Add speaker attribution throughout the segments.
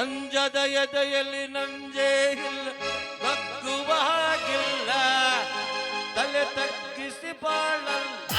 Speaker 1: ಅಂಜದ ಎದೆಯಲ್ಲಿ ನಂಜೇ ಇಲ್ಲ ಬಗ್ಗುವ ಹಾಗಿಲ್ಲ. ತಲೆ ತಗ್ಗಿಸಿ ಬಾಳಲ್ಲ.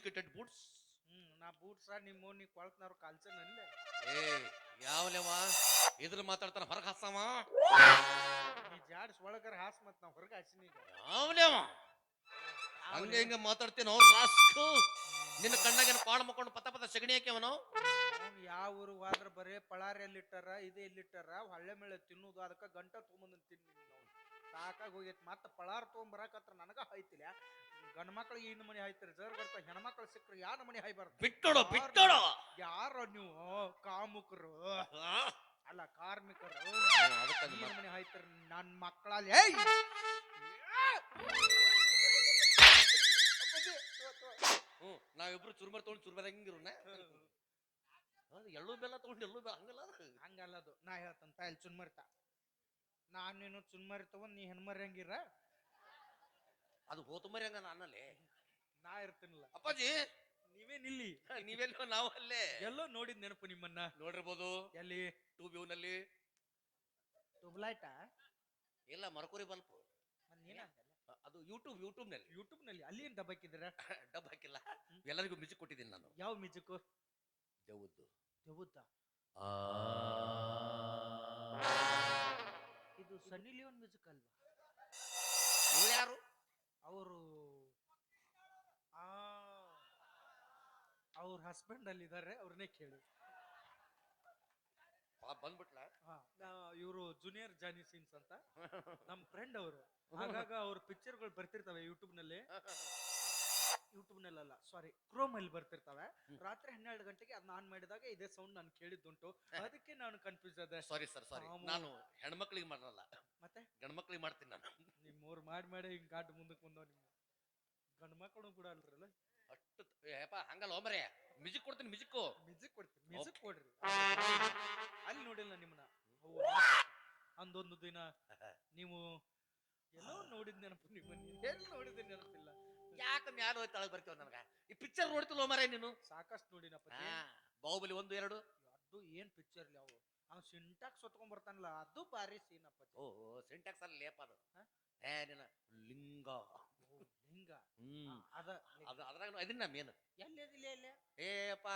Speaker 1: Uneducated boots.
Speaker 2: ಹ್ಮ್ ನಾ ಬೂಟ್ಸ ನಿಮ್ಮ ನೀ ಕೊಳ್ತನವ್ರು ಕಲ್ಸನಲ್ಲೇ
Speaker 1: ಏ ಯಾವಲೇವ ಇದ್ರ ಮಾತಾಡ್ತಾನ ಹೊರಗೆ ಹಾಸವ
Speaker 2: ನೀ ಜಾಡ್ಸ್ ಒಳಗರ ಹಾಸ್ ಮತ್ ನಾವ್ ಹೊರಗೆ ಹಾಸಿನಿ ಈಗ.
Speaker 1: ಯಾವಲೇವ ಹಂಗೆ ಹಿಂಗೆ ಮಾತಾಡ್ತೇನೋ ರಾಸ್ಕು. ನಿನ್ನ ಕಣ್ಣಾಗೇನು ಪಾಳು ಮಕ್ಕೊಂಡು ಪತ ಪತ ಸಗಣಿ ಹಾಕ್ಯವನು?
Speaker 2: ಅವ್ನು ಯಾವ ಊರು ಹೋದ್ರ ಬರೇ ಪಳಾರಿ ಎಲ್ಲಿಟ್ಟಾರ ಇದು ಎಲ್ಲಿಟ್ಟಾರ ಹೊಳ್ಳೆ ಮೇಳೆ ತಿನ್ನುದು ಅದಕ್ಕ ಗಂಟ ತೊಗೊಂಬಂದ್ ತಿನ್ನಿ ಸಾಕಾಗಿ ಹೋಗೈತಿ ಮತ್ತ ಪಳಾರ್ ತೊಗೊಂಬರಾಕತ್ರ ನನಗ ಹಾಯ್ತಿಲ್ಲ ಗಂಡ ಮಕ್ಳು ಇನ್ನು ಮನೆ ಹಾಯ್ತಾರೆ ಜರ್ ಬರ್ತ ಹೆಣ್ಮಕ್ಳು ಸಿಕ್ಕ್ರು ಯಾರ ಮನೆ ಹಾಯ್ಬಾರ್ದು?
Speaker 1: ಬಿಟ್ಟೋಡು ಬಿಟ್ಟೋಡು.
Speaker 2: ಯಾರ ನೀವು ಕಾಮುಕರು. ಅಲ್ಲ ಕಾರ್ಮಿಕರು. ಅದಕ್ಕೆ
Speaker 1: ಮನೆ
Speaker 2: ನನ್ನ ಹಾಯ್ತಾರ ನನ್ ಮಕ್ಕಳಲ್ಲಿ ಏಯ್.
Speaker 1: ಹ್ಞೂ ನಾವಿಬ್ರು ಚುರ್ಮರ್ ತೊಗೊಂಡು ಚುರ್ಮರ್ ಹೆಂಗಿರು ಎಳ್ಳು ಬೆಲ್ಲ ತೊಗೊಂಡು ಎಳ್ಳು ಬೆಲ್ಲ ಹಂಗಲ್ಲ ಅದು.
Speaker 2: ಹಂಗಲ್ಲದು ನಾ ಹೇಳ್ತಂತ ಇಲ್ಲಿ ಚುನ್ಮರ್ತಾ ನಾನು ನೀನು ಚುನ್ಮರಿ ತಗೊಂಡ್ ನೀ ಹೆಣ್ಮರಿ ಹಂಗಿರ
Speaker 1: ಅದು ಹೋತುಮರಿ ಹಂಗ ನಾನಲ್ಲಿ.
Speaker 2: ನಾ ಇರ್ತೀನಿಲ್ಲ.
Speaker 1: ಅಪ್ಪಾಜಿ.
Speaker 2: ನೀವೇ ನಿಲ್ಲಿ.
Speaker 1: ನೀವೆಲ್ಲೋ ನಾವು ಅಲ್ಲೇ
Speaker 2: ಎಲ್ಲೋ ನೋಡಿದ್ ನೆನಪು ನಿಮ್ಮನ್ನ.
Speaker 1: ನೋಡಿರ್ಬೋದು.
Speaker 2: ಎಲ್ಲಿ?
Speaker 1: ಟೂ ವ್ಯೂನಲ್ಲಿ.
Speaker 2: ಟ್ಯೂಬ್ಲೈಟ?
Speaker 1: ಇಲ್ಲ ಮರಕುರಿ ಬಲ್ಪ್ ಅದು ಯೂಟ್ಯೂಬ್
Speaker 2: ಯೂಟ್ಯೂಬ್ನಲ್ಲಿ. ಯೂಟ್ಯೂಬ್ನಲ್ಲಿ. ಅಲ್ಲಿ ಏನ್ ದಬ್ಬಾಕಿದ್ದೀರ
Speaker 1: ಡಬ್ ಹಾಕಿಲ್ಲ. ಎಲ್ಲರಿಗೂ ಮ್ಯೂಸಿಕ್ ಕೊಟ್ಟಿದ್ದೀನಿ ನಾನು.
Speaker 2: ಯಾವ ಮ್ಯೂಸಿಕ್
Speaker 1: ದೇವದ್ದು
Speaker 2: ಆ. ಇದು ಸನ್ನಿ ಲಿಯೋನ್ ಮ್ಯೂಸಿಕ್ ಅಲ್ವಾ
Speaker 1: ಯಾರು?
Speaker 2: ಅವರು ಆ ಅವ್ರ ಹಸ್ಬೆಂಡ್ ಅಲ್ಲಿ ಇದಾರೆ ಅವ್ರನ್ನೇ ಕೇಳಿ
Speaker 1: ಬಂದ್ಬಿಟ್ಲ?
Speaker 2: ಇವರು ಜೂನಿಯರ್ ಜಾನಿ ಸೀನ್ಸ್ ಅಂತ. ನಮ್ಮ ಫ್ರೆಂಡ್ ಅವರು. ಆಗಾಗ ಅವ್ರ ಪಿಕ್ಚರ್ಗಳು ಬರ್ತಿರ್ತವೆ ಯೂಟ್ಯೂಬ್ನಲ್ಲಿ ಯೂಟ್ಯೂಬ್ ನಲ್ಲಲ್ಲ ಸಾರಿ ಕ್ರೋಮ್ ಅಲ್ಲಿ ಬರ್ತಿರ್ತವೆ ರಾತ್ರಿ ಹನ್ನೆರಡು ಗಂಟೆಗೆ ಅದ್ ನಾನ್ ಮಾಡಿದಾಗ ಇದೇ ಸೌಂಡ್ ನಾನು ಕೇಳಿದ್ದುಂಟು. ಅದಕ್ಕೆ ನಾನು ಕನ್ಫ್ಯೂಸ್ ಅದೇ
Speaker 1: ಸಾರಿ ಸರ್ ಸಾರಿ. ನಾನು ಹೆಣ್ಮಕ್ಳಿಗೆ ಮಾಡಲ್ಲ.
Speaker 2: ಮತ್ತೆ?
Speaker 1: ಗಂಡ್ಮಕ್ಳಿಗೆ ಮಾಡ್ತೀನಿ ನಾನು.
Speaker 2: ನಿಮ್ಮವ್ರು ಮಾಡಿ ಮಾಡಿ ಹಿಂಗ್ ಗಾಡ್ ಮುಂದಕ್ಕೆ ಬಂದವ ನಿಮ್ಮ ಗಂಡ ಮಕ್ಕಳು ಕೂಡ ಅಲ್ರಲ್ಲ?
Speaker 1: ಅಷ್ಟು ಏಪ ಹಂಗಲ್ಲ ಒಮ್ಮರೆ ಮ್ಯೂಸಿಕ್ ಕೊಡ್ತೀನಿ ಮ್ಯೂಸಿಕ್
Speaker 2: ಮ್ಯೂಸಿಕ್ ಕೊಡ್ತೀನಿ ಮ್ಯೂಸಿಕ್ ಕೊಡ್ರಿ. ಅಲ್ಲಿ ನೋಡಿಲ್ಲ ನಿಮ್ಮನ್ನ ಅವ್ವ, ಅಂದೊಂದು ದಿನ ನೀವು ಎಲ್ಲೋ ನೋಡಿದ್ ನೆನಪು ನಿಮ್ಮನ್ನ ಎಲ್ಲಿ ನೋಡಿದ ನೆನಪಿಲ್ಲ?
Speaker 1: ಯಾಕೆ ಮ್ಯಾಲ ಹೋಗಿ ತಳಗ್ ಬರ್ತೀವ ನನಗ ಈ ಪಿಕ್ಚರ್ ನೋಡ್ತಿಲ್ಲ ಒಮ್ಮರೆ ನೀನು?
Speaker 2: ಸಾಕಷ್ಟು ನೋಡಿನಪ್ಪ
Speaker 1: ಬಾಹುಬಲಿ ಒಂದು ಎರಡು.
Speaker 2: ಅದು ಏನ್ ಪಿಕ್ಚರ್ ಅವು? ಅವ್ನು ಸಿಂಟಾಕ್ಸ್ ಹೊತ್ಕೊಂಡ್ ಬರ್ತಾನಲ್ಲ ಅದು ಭಾರಿ ಸೀನ್ ಅಪ್ಪ
Speaker 1: ಓ ಸಿಂಟ್ಯಾಕ್ಸ್ ಅಲ್ಲಿ ಲೇಪ ಅದು.
Speaker 2: ಹಾ?
Speaker 1: ಲಿಂಗ. ಲಿಂಗ.
Speaker 2: ಹಿಂಗ
Speaker 1: ಹ್ಮ್
Speaker 2: ಅದ
Speaker 1: ಅದು ಅದ್ರಾಗ ಅದನ್ನ ಮೇನ್.
Speaker 2: ಎಲ್ಲಿ ಅದಿಲ್ಲ ಎಲ್ಲಿ?
Speaker 1: ಏಪ್ಪ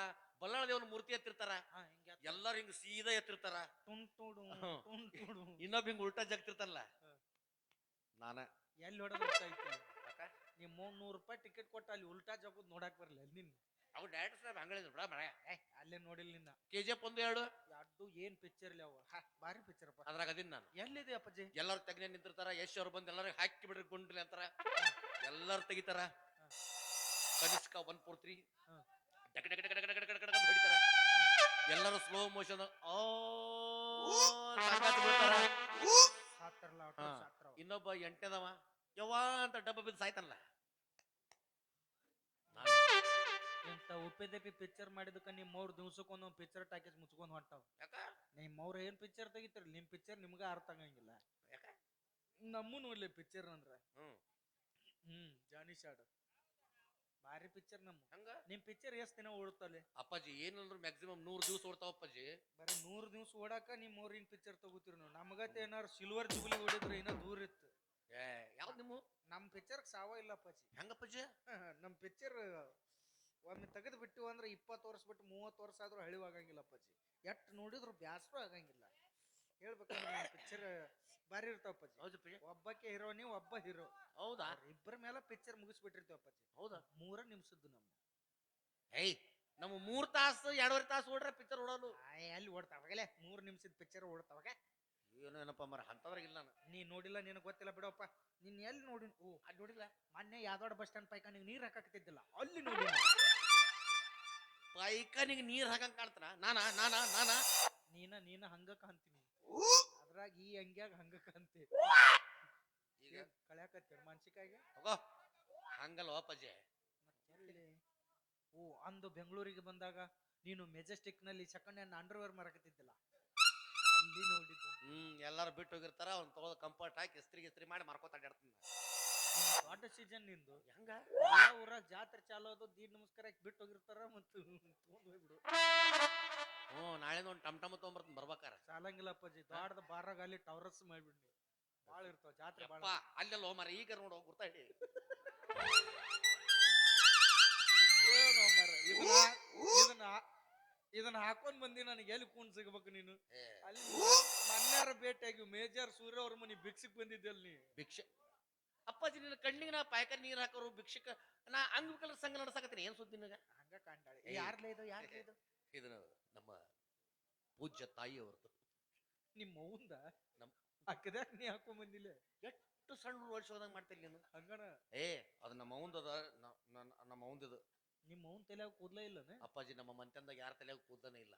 Speaker 1: ಬಲ್ಲಾಳ ದೇವನ ಮೂರ್ತಿ ಎತ್ತಿರ್ತಾರ.
Speaker 2: ಹಾ ಹಿಂಗ
Speaker 1: ಎಲ್ಲಾರು ಹಿಂಗ್ ಸೀದಾ ಎತ್ತಿರ್ತಾರ.
Speaker 2: ತುಂಟುಡು
Speaker 1: ಹ್ಮ್.
Speaker 2: ತುಂಟುಡು
Speaker 1: ಇನ್ನೊಬ್ಬ ಹಿಂಗ ಉಲ್ಟಾ ಜಗ್ತಿರ್ತಾರಲ್ಲ. ನಾನ.
Speaker 2: ಎಲ್ಲಿ ಹೊಡೆದ ಮೂರ್ ನೂರ್ ರೂಪಾಯಿ ಟಿಕೆಟ್ ಕೊಟ್ಟ ಅಲ್ಲಿ ಉಲ್ಟಾ ಜಗದ್ ನೋಡಕ್ ಬರಲ್ಲ ನಿನ್
Speaker 1: ಅವ್ ಡೈರೆಕ್ಟರ್ ಸಾಹೇಬ್ ಹಂಗಳಿದ್ರು ಬಿಡ ಮನೆ
Speaker 2: ಏ ಅಲ್ಲೇ ನೋಡಿಲ್ಲ ನಿನ್ನ.
Speaker 1: ಕೆ ಜಿ ಎಫ್ ಒಂದು ಎರಡು.
Speaker 2: ಯಾರ್ದು ಏನ್ ಪಿಕ್ಚರ್ ಅವ ಹಾ, ಭಾರಿ ಪಿಕ್ಚರ್ ಅಪ್ಪ.
Speaker 1: ಅದ್ರಾಗ ಅದಿನ ನಾನು.
Speaker 2: ಎಲ್ಲಿದೆ ಅಪ್ಪಾಜಿ?
Speaker 1: ಎಲ್ಲಾರು ತೆಗ್ನೆ ನಿಂತಿರ್ತಾರ ಯಶ್ ಅವ್ರು ಬಂದು ಎಲ್ಲರೂ ಹಾಕಿ ಬಿಡ್ರಿ ಗುಂಡ್ಲಿ ಅಂತಾರ. ಎಲ್ಲಾರು ತೆಗಿತಾರ. Kanishka one four
Speaker 2: three.
Speaker 1: ಡಕ ಡಕ ಡಕ ಡಕ ಡಕ ಡಕ ಡಕ ಹೊಡಿತಾರ. ಎಲ್ಲರೂ ಸ್ಲೋ ಮೋಷನ್ ಓ ಬೀಳ್ತಾರ.
Speaker 2: ಸಾತ್ರಲ್ಲ
Speaker 1: ಇನ್ನೊಬ್ಬ ಎಂಟನೇದವ. ಯವ್ವಾ ಅಂತ ಡಬ್ಬ ಬಿದ್ದು ಸಾಯ್ತಾನಲ್ಲ.
Speaker 2: ಇಂತ ಉಪ್ಪಿದಪ್ಪಿ ಪಿಕ್ಚರ್ ಮಾಡಿದಕ್ಕ ನಿಮ್ ಮೂರ್ ದಿವ್ಸಕ್ಕೊಂದ್ ಒಂದ್ ಪಿಕ್ಚರ್ ಟಾಕೀಸ್ ಮುಚ್ಕೊಂಡ್ ಹೊಂಟಾವ್.
Speaker 1: ಯಾಕ?
Speaker 2: ನಿಮ್ ಅವ್ರ ಏನ್ ಪಿಕ್ಚರ್ ತೆಗಿತಾರ? ನಿಮ್ ಪಿಕ್ಚರ್ ನಿಮ್ಗ ಅರ್ಥ ಆಗಂಗಿಲ್ಲ.
Speaker 1: ಯಾಕ?
Speaker 2: ನಮ್ಮ ನೋಡ್ಲಿ ಪಿಕ್ಚರ್ ಅಂದ್ರ.
Speaker 1: ಹ್ಮ್.
Speaker 2: ಹ್ಮ್ ಜಾನಿ ಶಾಡ್ ಭಾರಿ ಪಿಕ್ಚರ್ ನಮ್ಮ.
Speaker 1: ಹಂಗ?
Speaker 2: ನಿಮ್ ಪಿಕ್ಚರ್ ಎಷ್ಟ್ ದಿನ ಓಡುತ್ತಲ್ಲಿ?
Speaker 1: ಅಪ್ಪಾಜಿ ಏನಂದ್ರು ಮ್ಯಾಕ್ಸಿಮಮ್ ನೂರ್ ದಿವಸ ಓಡ್ತಾವ ಅಪ್ಪಾಜಿ.
Speaker 2: ಬರೀ ನೂರ್ ದಿವ್ಸ ಓಡಾಕ ನಿಮ್ ಊರಿನ ಪಿಕ್ಚರ್ ತಗೋತೀರಿ ನಾವು. ನಮಗತ್ತೆ ಏನಾರು ಸಿಲ್ವರ್ ಜುಬ್ಲಿ ಓಡಿದ್ರೆ ಏನೋ ದೂರ ಇತ್ತು.
Speaker 1: ಏ ಯಾವ್ದು ನಿಮ್ಮ?
Speaker 2: ನಮ್ ಪಿಕ್ಚರ್ ಸಾವ ಇಲ್ಲ ಅಪ್ಪಾಜಿ.
Speaker 1: ಹೆಂಗಪ್ಪಾಜಿ?
Speaker 2: ನಮ್ ಪಿಕ್ಚರ್ ಒಮ್ಮೆ ತೆಗೆದು ಬಿಟ್ಟು ಅಂದ್ರೆ ಇಪ್ಪತ್ತು ವರ್ಷ ಬಿಟ್ಟು ಮೂವತ್ತು ವರ್ಷ ಆದ್ರೂ ಹಳಿವಾಗಂಗಿಲ್ಲ ಅಪ್ಪಾಜಿ. ಎಟ್ ನೋಡಿದ್ರು ಬ್ಯಾಸರು ಆಗಂಗಿಲ್ಲ. ಹೇಳ್ಬೇಕಂದ್ರೆ ಪಿಕ್ಚರ್ ಬಾರಿ ಇರ್ತಾವ ಅಪ್ಪಾಜಿ. ಒಬ್ಬಕ್ಕೆ ನೀವು ಒಬ್ಬ ಹೀರೋ
Speaker 1: ಹೌದಾ?
Speaker 2: ಇಬ್ಬರ ಮೇಲೆ ಪಿಕ್ಚರ್ ಮುಗಿಸ್ಬಿಟ್ಟಿರ್ತೀವಿ ಅಪ್ಪಾಜಿ.
Speaker 1: ಹೌದಾ?
Speaker 2: ಮೂರ ನಿಮಿಷದ್ದು ನಮ್ಮ.
Speaker 1: ಏಯ್ ನಮ್ಮ ಮೂರ್ ತಾಸು ಎರಡೂವರೆ ತಾಸು ಓಡ್ರೆ ಪಿಕ್ಚರ್ ಓಡೋದು.
Speaker 2: ಅಲ್ಲಿ ಓಡ್ತಾವಾಗಲೇ ಮೂರ್ ನಿಮಿಷದ ಪಿಕ್ಚರ್ ಓಡ್ತಾವಾಗ
Speaker 1: ಏನು ಏನಪ್ಪ ಮರ ಅಂತದ್ರಾಗ ಇಲ್ಲ ನಾನು.
Speaker 2: ನೀ ನೋಡಿಲ್ಲ ನಿನಗೆ ಗೊತ್ತಿಲ್ಲ ಬಿಡಪ್ಪ ನಿನ್ನ ಎಲ್ಲಿ ನೋಡಿ ಓ
Speaker 1: ಅಲ್ಲಿ ನೋಡಿಲ್ಲ.
Speaker 2: ಮೊನ್ನೆ ಯಾವ್ದೋ ಬಸ್ ಸ್ಟ್ಯಾಂಡ್ ಪೈಕ ನೀವು ನೀರ್ ಹಾಕಾಕತ್ತಿದ್ದಿಲ್ಲ. ಅಲ್ಲಿ ನೋಡಿ
Speaker 1: ರಾಯ್ಕನಿಗೆ ನೀರ್ ಹಾಕಂಗ್ ಕಾಣ್ತಾನ? ನಾನ ನಾನಾ ನಾನಾ?
Speaker 2: ನೀನ ನೀನ ಹಂಗ ಕಾಣ್ತೀನಿ. ಅದ್ರಾಗ ಈ ಅಂಗ್ಯಾಗ ಹಂಗ ಕಾಣ್ತಿ.
Speaker 1: ಈಗ?
Speaker 2: ಕಳ್ಯಾಕತ್ತಿ ಮನ್ಸಿಕಾಗೆ?
Speaker 1: ಹೋಗೋ. ಹಂಗಲ್ವ ಅಪ್ಪಾಜಿ
Speaker 2: ಓ ಅಂದು ಬೆಂಗಳೂರಿಗೆ ಬಂದಾಗ ನೀನು ಮೆಜೆಸ್ಟಿಕ್ನಲ್ಲಿ ಸೆಕೆಂಡ್ ಹ್ಯಾಂಡ್ ಅಂಡರ್ವೇರ್ ಮಾರಕತ್ತಿದ್ದಿಲ್ಲ? ಅಲ್ಲಿ ನೋಡಿದ್ದು.
Speaker 1: ಹ್ಮ್ ಎಲ್ಲಾರು ಬಿಟ್ಟು ಹೋಗಿರ್ತಾರ ಅವ್ನ ತಗೋದ್ ಕಂಫರ್ಟ್ ಹಾಕಿ ಇಸ್ತ್ರಿ ಇಸ್ತ್ರಿ ಮಾಡಿ ಮಾರ್ಕೋತ ಅಡ್ಡಾಡ್ತೀನಿ
Speaker 2: ದೊಡ್ಡ ಸೀಸನ್ ನಿಂದು.
Speaker 1: ಹೆಂಗ?
Speaker 2: ಜಾತ್ರೆ ಚಾಲು ಅದು ದೀಡ್ ನಮಸ್ಕಾರ ಬಿಟ್ಟು ಹೋಗಿರ್ತಾರ ಮತ್ತು ತಗೊಂಡ್ ಹೋಗ್ಬಿಡು.
Speaker 1: ಹ್ಞೂ ನಾಳೆ ಒಂದು ಟಮ್ ಟಮ್ ತೊಗೊಂಬರ್ತೀನಿ ಬರ್ಬೇಕಾರ.
Speaker 2: ಸಾಲಂಗಿಲ್ಲ ಅಪ್ಪಾಜಿ ದಾಡದ ಬಾರಾಗ ಅಲ್ಲಿ ಟವರಸ್ ಮಾಡ್ಬಿಡ್ನಿ ಬಾಳ ಇರ್ತಾವ ಜಾತ್ರೆ
Speaker 1: ಭಾಳ ಅಲ್ಲೆಲ್ಲ ಹೋಮಾರ ಈಗ ನೋಡು ಗುರ್ತಾ
Speaker 2: ಏನೋ ಮರ ಇದನ್ನ ಇದನ್ನ ಇದನ್ನ ಹಾಕೊಂಡ್ ಬಂದಿ ನನಗೆ ಎಲ್ಲಿ ಕೂನ್ ಸಿಗ್ಬೇಕು ನೀನು? ಅಲ್ಲಿ ಮನ್ಯಾರ ಭೇಟಿಯಾಗಿ ಮೇಜರ್ ಸೂರ್ಯ ಅವ್ರ ಮನಿ ಭಿಕ್ಷಕ್ ಬಂದಿದ್ದೆ ಅಲ್ಲಿ
Speaker 1: ಭಿಕ್ಷೆ ಅಪ್ಪಾಜಿ ನಿನ್ನ ಕಣ್ಣಿಗೆ ನಾ ಪಾಯಕ ನೀರ್ ಹಾಕೋರು ಭಿಕ್ಷಕ ನಾ ಅಂಗವಿಕಲರ ಸಂಘ ನಡ್ಸಕತ್ತೀನಿ ಏನ್ ಸುದ್ದಿ ನಿನಗ?
Speaker 2: ಹಂಗ
Speaker 1: ಏಯ್.
Speaker 2: ಯಾರ್ಲೇ ಇದು ಯಾರ್ಲೇ ಇದು?
Speaker 1: ಇದು ನಮ್ಮ ಪೂಜ್ಯ ತಾಯಿ ಅವ್ರದ್ದು
Speaker 2: ನಿಮ್ಮ ಅವಂದ
Speaker 1: ನಮ್ಮ
Speaker 2: ಅಕ್ಕದ್ಯಾಕ ನೀ ಹಾಕೊಂಡ್ ಬಂದಿಲ್ಲ?
Speaker 1: ಎಷ್ಟು ಸಣ್ಣ ವರ್ಷದಂಗ್ ಮಾಡ್ತಿಲ್ಲ ನೀನು?
Speaker 2: ಹಂಗಣ
Speaker 1: ಏ ಅದು ನಮ್ಮ ಅವಂದದ ನಮ್ಮ ಅವಂದದು
Speaker 2: ನಿಮ್ಮ ಅವನ್ ತಲೆಯಾಗ ಕೂದ್ಲೇ ಇಲ್ಲ
Speaker 1: ಅಪ್ಪಾಜಿ ನಮ್ಮ ಮಂತ್ಯಂದಾಗ ಯಾರ ತಲೆಯಾಗ ಕೂದಲೇ ಇಲ್ಲ.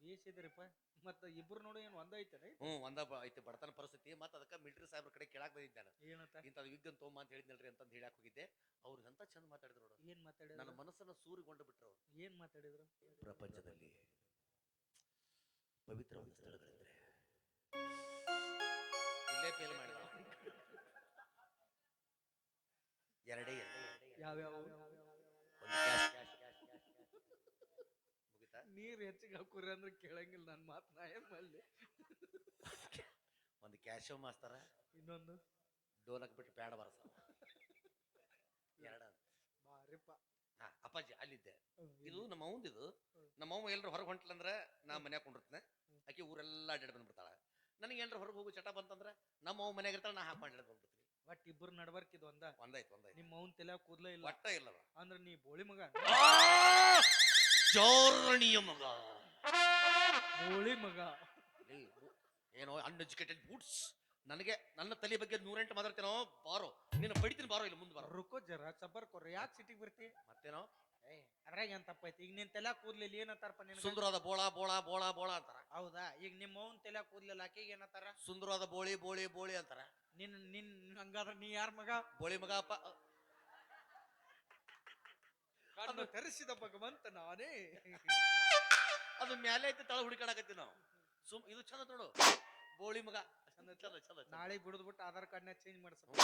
Speaker 2: ಬೇಸಿದ್ರಿಪ್ಪ ಮತ್ತ ಇಬ್ರು ನೋಡಿ ಏನು ಒಂದ ಐತನೆ?
Speaker 1: ಹ್ಞೂ ಒಂದ ಬ- ಐತಿ ಬಡತನ ಪರಿಸ್ಥಿತಿ. ಮತ್ತೆ ಅದಕ್ಕೆ ಮಿಲಿಟರಿ ಸಾಹೇಬ್ರ ಕಡೆ ಕೇಳಾಕ್ ಬಂದಿದ್ದೆ ನಾನು.
Speaker 2: ಏನಂತ?
Speaker 1: ಇಂಥದ್ದು ವಿಜ್ಞಾನ ತೊಗೊಂಬ ಅಂತ ಹೇಳಿದ್ನಲ್ರಿ ಅಂತ ಹೇಳಕ್ ಹೋಗಿದ್ದೆ. ಅವ್ರು ಎಂತ ಚಂದ ಮಾತಾಡಿದ್ರು ನೋಡು.
Speaker 2: ಏನ್ ಮಾತಾಡಿದ್ರು?
Speaker 1: ನನ್ನ ಮನಸ್ಸನ್ನ ಸೂರಿಗೊಂಡು ಬಿಟ್ರು ಅವ್ರು.
Speaker 2: ಏನ್ ಮಾತಾಡಿದ್ರು?
Speaker 1: ಪ್ರಪಂಚದಲ್ಲಿ ಪವಿತ್ರವಾದ ಸ್ಥಳಗಳಿದ್ರೆ ಇಲ್ಲೇ ಫೇಲ್ ಮಾಡಿದ ಎರಡೇ ಎರಡು.
Speaker 2: ಯಾವ್ಯಾವ?
Speaker 1: ಒಂದು ಕ್ಯಾಶ್ ಕ್ಯಾಶ್ ಕ್ಯಾಶ್ ಮುಗಿತಾ
Speaker 2: ನೀರ್ ಹೆಚ್ಚಿಗೆ ಹಾಕುರಿ ಅಂದ್ರೆ ಕೇಳಂಗಿಲ್ಲ ನನ್ನ ಮಾತು ನಾ ಏನು ಮಾಡ್ಲಿ?
Speaker 1: ಒಂದು ಕ್ಯಾಶೋ ಮಾಸ್ತರ
Speaker 2: ಇನ್ನೊಂದು?
Speaker 1: ಡೋಲಕ್ ಬಿಟ್ಟು ಪ್ಯಾಡ ಬರಸ ಎರಡ.
Speaker 2: ಬಾರಿಪ್ಪ
Speaker 1: ಹಾ ಅಪ್ಪಾಜಿ ಅಲ್ಲಿದ್ದೆ. ಇದು ನಮ್ಮ ಅವಂದ
Speaker 2: ಇದು.
Speaker 1: ನಮ್ಮ ಅವ್ವ ಎಲ್ಲರೂ ಹೊರಗೆ ಹೊಂಟ್ಲಂದ್ರೆ ನಾ ಮನ್ಯಾಗ ಕೊಂಡಿರ್ತೇನೆ ಆಕೆ ಊರೆಲ್ಲ ಅಡ್ಡಾಡ್ ಬಂದ್ಬಿಡ್ತಾಳೆ. ನನಗೆ ಏನ್ರ ಹೊರಗೆ ಹೋಗು ಚಟ ಬಂತಂದ್ರೆ ನಮ್ಮ ಅವ್ವ ಮನ್ಯಾಗ ಇರ್ತಾಳೆ ನಾ ಹಾಕಿ ಮಾಡಿ ಬಂದ್ಬಿಡ್ತೀನಿ.
Speaker 2: ಒಟ್ ಇಬ್ರು ನಡ್ಬರ್ಕಿದ್ ಒಂದ.
Speaker 1: ಒಂದಾಯ್ತು ಒಂದಾಯ್ತು.
Speaker 2: ನಿಮ್ಮ ಅವನ್ ತಲೆ ಕೂದಲೇ ಇಲ್ಲ.
Speaker 1: ಒಟ್ಟ ಇಲ್ಲವ
Speaker 2: ಅಂದ್ರೆ ನೀ ಬೋಳಿ ಮಗ?
Speaker 1: ಜೋರಣಿಯ ಮಗ.
Speaker 2: ಬೋಳಿ ಮಗ.
Speaker 1: ಏನೋ ಅನ್ಎಜುಕೇಟೆಡ್ ಬೂಟ್ಸ್ ನನಗೆ ನನ್ನ ತಲೆ ಬಗ್ಗೆ ನೂರೆಂಟು ಮಾತಾಡ್ತೇನೋ? ಬಾರೋ. ನೀನು ಬಡಿತೀನಿ ಬಾರೋ ಇಲ್ಲಿ ಮುಂದೆ ಬಾರೋ.
Speaker 2: ರುಕೋ ಜರ ಚಬ್ಬರ್ ಕೊರ್ರಿ. ಯಾಕೆ ಸಿಟಿಗೆ ಬರ್ತಿ?
Speaker 1: ಮತ್ತೇನೋ?
Speaker 2: ಅದ್ರಾಗ ಏನ್ ತಪ್ಪೈತಿ? ಈಗ ನಿನ್ ತಲೆ ಕೂದ್ಲಿಲ್ಲ ಏನಂತಾರಪ್ಪ ನಿನ್
Speaker 1: ಸುಂದರವಾದ ಬೋಳ ಬೋಳ ಬೋಳ ಬೋಳ ಅಂತಾರ.
Speaker 2: ಹೌದಾ? ಈಗ ನಿಮ್ಮ ಅವ್ನ ತಲೆ ಕೂದ್ಲಿಲ್ಲ ಆಕೆಗೆ ಏನಂತಾರ
Speaker 1: ಸುಂದರವಾದ ಬೋಳಿ ಬೋಳಿ ಬೋಳಿ ಅಂತಾರ.
Speaker 2: ನಿನ್ ನಿನ್ ಹಂಗಾದ್ರ ನೀ ಯಾರ ಮಗ?
Speaker 1: ಬೋಳಿ ಮಗ ಅಪ್ಪ
Speaker 2: ಕಣ್ಣು ತರಿಸಿದ ಭಗವಂತ ನಾನೇ.
Speaker 1: ಅದು ಮ್ಯಾಲೆ ಐತೆ ತಳ ಹುಡುಕಾಡಕತ್ತಿ ನಾವು. ಸುಮ್ ಇದು ಚಂದ ನೋಡು. ಬೋಳಿ ಮಗ. ಚಂದ ಚಂದ ಚಂದ.
Speaker 2: ನಾಳೆ ಬಿಡದ್ ಬಿಟ್ಟು ಆಧಾರ್ ಕಾರ್ಡ್ನ ಚೇಂಜ್ ಮಾಡಿಸ್ಬೇಕು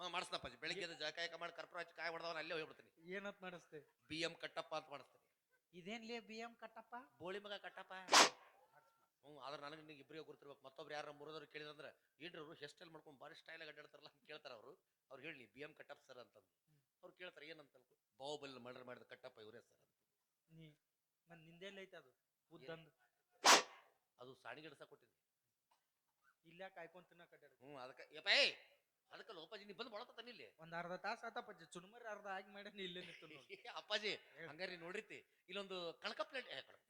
Speaker 1: ಹಾ ಮಾಡಿಸ್ನಪ್ಪ ಬೆಳಿಗ್ಗೆ ಎದ್ದು ಜಳಕಾಯಕ ಮಾಡಿ ಕರ್ಪೂರ ಹಚ್ಚಿ ಕಾಯಿ ಹೊಡೆದವನ ಅಲ್ಲೇ ಹೋಗ್ಬಿಡ್ತೀನಿ.
Speaker 2: ಏನಂತ ಮಾಡಿಸ್ತೆ
Speaker 1: ಬಿ ಎಂ ಕಟ್ಟಪ್ಪ ಅಂತ ಮಾಡಿಸ್ತೀನಿ.
Speaker 2: ಇದೇನ್ಲೇ ಬಿ ಎಂ ಕಟ್ಟಪ್ಪ?
Speaker 1: ಬೋಳಿ ಮಗ ಕಟ್ಟಪ್ಪ. ಹ್ಞೂ ಆದ್ರೆ ನನಗೆ ನಿನಗೆ ಇಬ್ಬರಿಗೆ ಗೊತ್ತಿರ್ಬೇಕು ಮತ್ತೊಬ್ರು ಯಾರು ಮೂರದವ್ರು ಕೇಳಿದ್ರೆ ಏನ್ರಿ ಅವರು ಹೇರ್ ಸ್ಟೈಲ್ ಮಾಡ್ಕೊಂಡು ಭಾರಿ ಸ್ಟೈಲ್ ಅಡ್ಡಾಡ್ತಾರಲ್ಲ ಕೇಳ್ತಾರೆ ಅವರು. ಅವ್ರು ಹೇಳಿ ಬಿ ಎಂ ಕಟ್ಟಪ್ಪ ಸರ್ ಅಂತಂದು. ಅವ್ರು ಕೇಳ್ತಾರೆ ಏನಂತ ಬಾಹುಬಲಿ ಮರ್ಡರ್ ಮಾಡಿದ ಕಟ್ಟಪ್ಪ ಇವರೇ ಸರ್ ಅಂತ.
Speaker 2: ನನ್ನ ನಿಂದೆಲ್ಲ ಐತೆ ಅದು? ಉದ್ದಂದು
Speaker 1: ಅದು. ಸಾಣಿಗಿಡಸ ಕೊಟ್ಟಿದ್ದೆ
Speaker 2: ಇಲ್ಲ ಕಾಯ್ಕೊಂಡ್ ತಿನ್ನಕ್
Speaker 1: ಹ್ಞೂ ಅದಕ್ಕೆ ಯಪ್ಪ ಅದಕ್ಕೆ ಲೋಪಾಜಿ ನೀ ಬಂದು ಬಳತ ಇಲ್ಲಿ.
Speaker 2: ಒಂದ್ ಅರ್ಧ ತಾಸು ಆತಪ್ಪ ಚುಣ್ಮರಿ ಅರ್ಧ ಆಗಿ ಮಾಡಿ ಇಲ್ಲೇ ನಿಂತು ನೋಡಿ.
Speaker 1: ಅಪ್ಪಾಜಿ ಹಂಗಾರೆ ನೋಡಿರ್ತಿ ಇಲ್ಲೊಂದು ಕಣಕ ಪ್ಲೇಟ್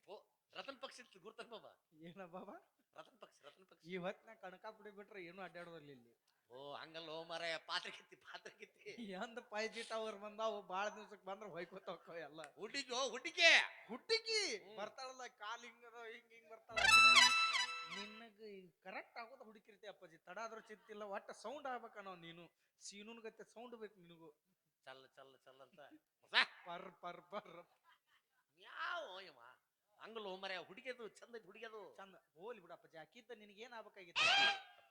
Speaker 1: ಓ ರತನ್ ಪಕ್ಷಿ ಗುರ್ತನ್ ಬಾಬಾ.
Speaker 2: ಏನ ಬಾಬಾ?
Speaker 1: ರತನ್ ಪಕ್ಷಿ ರತನ್ ಪಕ್ಷಿ.
Speaker 2: ಈ ಹೊತ್ತಿನ ಕಣಕ ಪುಡಿ ಬಿಟ್ರೆ ಏನು ಅಡ್ಡಾಡೋದಿಲ್ಲ ಇಲ್ಲಿ.
Speaker 1: ಓ ಹಂಗಲ್ಲ ಓ ಮಾರಾಯ ಪಾತ್ರೆ ಕಿತ್ತಿ ಪಾತ್ರೆ ಕಿತ್ತಿ.
Speaker 2: ಎಂದ ಪೈಜಿ ಟವರ್ ಬಂದಾವು ಬಾಳ ದಿವ್ಸಕ್ ಬಂದ್ರ ಹೊಯ್ಕೋತ ಹೋಕ್ಕವ ಎಲ್ಲ.
Speaker 1: ಹುಡುಗಿ ಹುಡುಗಿ
Speaker 2: ಹುಟ್ಟಿಕಿ
Speaker 1: ಹ್ಮ್.
Speaker 2: ಬರ್ತಾಳಲ್ಲ ಕಾಲ್ ಹಿಂಗ ಅದಾವ, ಹಿಂಗ್ ಹಿಂಗ್ ಬರ್ತಾಳ ನಿನ್ನಗ ಕರೆಕ್ಟ್ ಆಗೋದ ಹುಡುಕಿರ್ತಿ ಅಪ್ಪಾಜಿ ತಡ ಆದ್ರೂ ಚಿಂತಿಲ್ಲ ಒಟ್ಟ ಸೌಂಡ್ ಆಗ್ಬೇಕ ನಾವು ನೀನು. ಸೀನುನ್ ಗತ್ತೆ ಸೌಂಡ್ ಬೇಕು ನಿನಗೂ.
Speaker 1: ಚಲ್ಲ ಚಲ್ಲ ಚಲ್ಲ ಅಂತ.
Speaker 2: Per per per.
Speaker 1: ಯಾವ ಇವ ಹಂಗಲ್ಲ ಮರ ಮಾರಾಯ ಹುಡುಗಿಯದು ಚಂದ ಐತಿ ಹುಡುಗಿಯದು.
Speaker 2: ಚಂದ. ಹೋಲಿ ಬಿಡಪ್ಪ ಜಾಕಿದ್ದ ಏನ್ ಆಗ್ಬೇಕಾಗಿತ್ತು?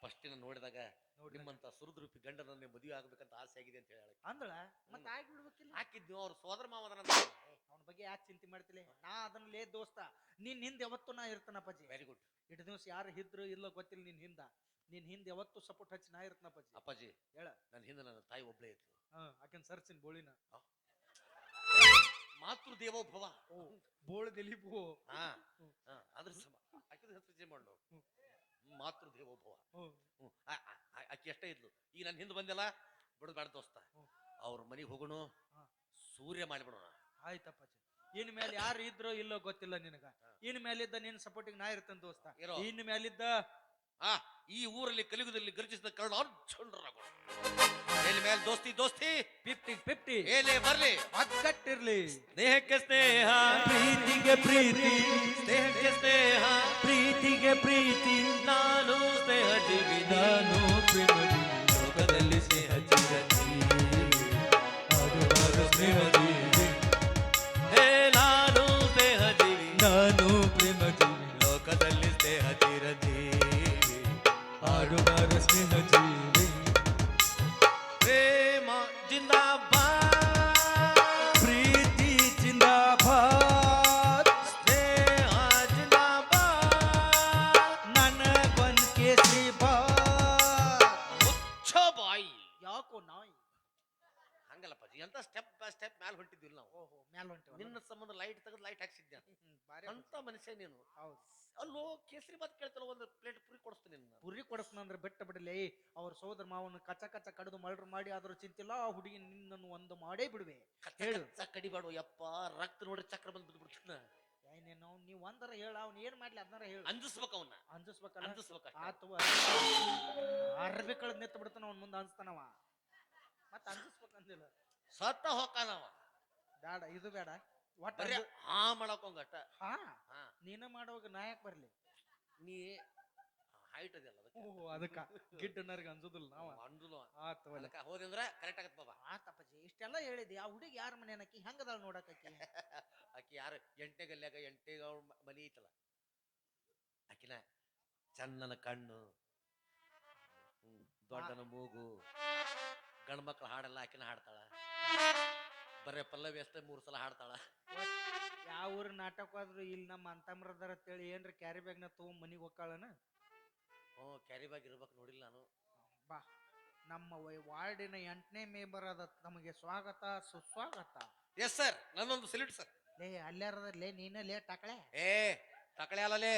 Speaker 1: ಫಸ್ಟ್ ನೋಡಿದಾಗ ನಿಮ್ಮಂತ ಸುರದ್ರೂಪಿ ಗಂಡನನ್ನೇ ಮದುವೆ ಆಗ್ಬೇಕಂತ ಆಸೆ ಆಗಿದೆ ಅಂತ ಹೇಳಿ
Speaker 2: ಅಂದಳ? ಆಗಿ ಆಗ್ಬಿಡ್ಬೇಕಿಲ್ಲ
Speaker 1: ಹಾಕಿದ್ವಿ ಅವ್ರ ಸೋದರ ಮಾವದನ
Speaker 2: ಅವನ ಬಗ್ಗೆ ಯಾಕೆ ಚಿಂತೆ ಮಾಡ್ತಿಲ್ಲ ನಾ ಅದನ್ನ ಲೇ ದೋಸ್ತ ನಿನ್ ಹಿಂದೆ ಯಾವತ್ತು ನಾ ಇರ್ತಾನ ಅಪ್ಪಾಜಿ.
Speaker 1: ವೆರಿ ಗುಡ್
Speaker 2: ಇಟ್ಟು ದಿವಸ ಯಾರು ಇದ್ರು ಇಲ್ಲೋ ಗೊತ್ತಿಲ್ಲ ನಿನ್ ಹಿಂದ. ನಿನ್ ಹಿಂದೆ ಯಾವತ್ತು ಸಪೋರ್ಟ್ ಹಚ್ಚಿ ನಾ ಇರ್ತನಪ್ಪಾಜಿ ಅಪ್ಪಾಜಿ. ಹೇಳ.
Speaker 1: ನನ್ನ ಹಿಂದೆ ನನ್ನ ತಾಯಿ ಒಬ್ಳೇ ಇತ್ತು
Speaker 2: ಹಾಕಿನ ಸರ್ಚಿನ ಸರ್ಸಿನ ಬೋಳಿನ.
Speaker 1: ಮಾತೃ
Speaker 2: ದೇವೋಭವ ಬೋಳ ದಿಲೀಪು
Speaker 1: ಹಾ. ಅದ್ರ ಸಮ ಆಕಿದ ಹೆಸರು ಚೇಂಜ್ ಮಾಡು. ಮಾತೃ ದೇವೋಭವ. ಆ- ಆ- ಆ- ಆಕಿ ಎಷ್ಟೇ ಇದ್ಲು ಈಗ ನನ್ನ ಹಿಂದೆ ಬಂದೆಲ್ಲ ಬಿಡದ್ ಬೇಡ ದೋಸ್ತ ಅವ್ರ ಮನೆಗೆ ಹೋಗೋಣ. ಸೂರ್ಯ ಮಾಡಿಬಿಡೋಣ
Speaker 2: ಆಯ್ತಪ್ಪ ಇನ್ ಮೇಲೆ ಯಾರು ಇದ್ರು ಇಲ್ಲೋ ಗೊತ್ತಿಲ್ಲ ನಿನಗ. ಇನ್ ಮೇಲಿದ್ದ ನಿನ್ ಸಪೋರ್ಟಿಗೆ ನಾ ಇರ್ತೇನೆ ದೋಸ್ತ. ಇನ್ ಮೇಲಿದ್ದ
Speaker 1: ಹಾ ಈ ಊರಲ್ಲಿ ಕಲಿಯುಗದಲ್ಲಿ ಗರ್ಜಿಸಿದ ಕರ್ಣ ಅರ್ಜುನರಾಗೋಣ ಮೇಲೆ ದೋಸ್ತಿ ದೋಸ್ತಿ.
Speaker 2: ಫಿಫ್ಟಿ ಫಿಫ್ಟಿ
Speaker 1: ಬರಲಿ ಬರ್ಲಿ.
Speaker 2: ಒಗ್ಗಟ್ಟಿರ್ಲಿ
Speaker 1: ಸ್ನೇಹಕ್ಕೆ ಸ್ನೇಹ.
Speaker 3: ಪ್ರೀತಿಗೆ ಪ್ರೀತಿ.
Speaker 1: ಸ್ನೇಹಕ್ಕೆ ಸ್ನೇಹ.
Speaker 3: ಪ್ರೀತಿಗೆ ಪ್ರೀತಿ.
Speaker 1: ನಾನು ಸ್ನೇಹ ಜೀವಿ
Speaker 2: ಕಚ ಕಚ್ಚ ಕಡಿದು ಮರ್ಡರ್ ಮಾಡಿ ಆದ್ರೂ ಚಿಂತಿಲ್ಲ ಆ ಹುಡುಗಿ ನಿನ್ನನ್ನು ಒಂದು ಮಾಡೇ ಬಿಡುವೆ. ಹೇಳು.
Speaker 1: ಕಡಿಬಾಡು ಯಪ್ಪ ರಕ್ತ ನೋಡಿ ಚಕ್ರ ಬಂದು ಬಿದ್ದು ಬಿಡ್ತಾನ
Speaker 2: ಏನೇನು ನೀವು ಒಂದರ ಹೇಳ ಅವ್ನ ಏನ್ ಮಾಡ್ಲಿ ಅದನ್ನ ಹೇಳು.
Speaker 1: ಅಂಜಿಸ್ಬೇಕು ಅವನ್ನ
Speaker 2: ಅಂಜಿಸ್ಬೇಕಲ್ಲ?
Speaker 1: ಅಂಜಿಸ್ಬೇಕು
Speaker 2: ಆತವ. ಅರ್ಬಿ ಕಳೆದ್ ನಿಂತು ಬಿಡ್ತಾನ ಅವ್ನ ಮುಂದೆ ಅನ್ಸ್ತಾನವ ಮತ್ತೆ ಅಂಜಿಸ್ಬೇಕು ಅಂದಿಲ್ಲ.
Speaker 1: ಸತ್ತ ಹೋಕಾನವ
Speaker 2: ಬೇಡ ಇದು ಬೇಡ ಒಟ್ಟ
Speaker 1: ಹಾ ಮಾಡಕೊಂಗಟ್ಟ
Speaker 2: ಹಾ?
Speaker 1: ಹಾ.
Speaker 2: ನೀನ ಮಾಡುವಾಗ ನಾಯಕ್ ಬರ್ಲಿ.
Speaker 1: ನೀ ಹೈಟ್ ಅದಲ್ಲ ಅದಕ್ಕೆ?
Speaker 2: ಓಹೋ ಅದಕ್ಕ. ಅನ್ಸುದಿಲ್ಲ ನಾವು.
Speaker 1: ಅಂಜುಲು
Speaker 2: ಆತು.
Speaker 1: ಅದಕ್ಕೆ ಹೋದಂದ್ರೆ ಕರೆಕ್ಟ್ ಆಗತ್ತ ಬಾಬಾ.
Speaker 2: ಆತಪ್ಪಜ್ಜಿ ಇಷ್ಟೆಲ್ಲ ಹೇಳಿದಿ ಆ ಹುಡುಗಿ ಯಾರ ಮನೆ ಅನ್ನಕಿ ಹೆಂಗದಾಳ ನೋಡಕಿ
Speaker 1: ಆಕಿ ಯಾರು? ಎಂಟೆ ಗಲ್ಯಾಗ ಎಂಟೆ ಅವ್ರ ಮನಿ ಐತಲ್ಲ. ಆಕಿನ ಚಂದನ ಕಣ್ಣು ಹ್ಮ್, ದೊಡ್ಡನ ಮೂಗು ಗಂಡ ಮಕ್ಳು ಹಾಡಲ್ಲ ಆಕಿನ ಹಾಡ್ತಾಳ. ಬರೇ ಪಲ್ಲವಿ ಅಷ್ಟೇ ಮೂರು ಸಲ ಹಾಡ್ತಾಳ.
Speaker 2: ಯಾವ ಊರ್ ನಾಟಕ ಆದ್ರೂ ಇಲ್ಲಿ ನಮ್ಮ ಅಂತಮ್ರದಾರ ಅಂತೇಳಿ ಏನ್ರಿ ಕ್ಯಾರಿ ಬ್ಯಾಗ್ನ ತಗೊಂಡ್ ಮನಿಗ್ ಹೋಗ್ಕಾಳನ?
Speaker 1: ಹ್ಞೂ ಕ್ಯಾರಿ ಬ್ಯಾಗ್ ಇರ್ಬೇಕು ನೋಡಿಲ್ಲ ನಾನು.
Speaker 2: ಬಾ ನಮ್ಮ ವೈ- ವಾರ್ಡಿನ ಎಂಟನೇ ಮೇಂಬರ್ ಅದ ನಮಗೆ ಸ್ವಾಗತ ಸುಸ್ವಾಗತ.
Speaker 1: ಎಸ್ ಸರ್ ನನ್ನೊಂದು ಸಲ್ಯೂಟ್ ಸರ್
Speaker 2: ಲೇ ಅಲ್ಲಾರದ ಲೇ ನೀನ ಲೇ ಟಕಳೆ.
Speaker 1: ಏ ತಕಳೆ ಅಲ್ಲಲೇ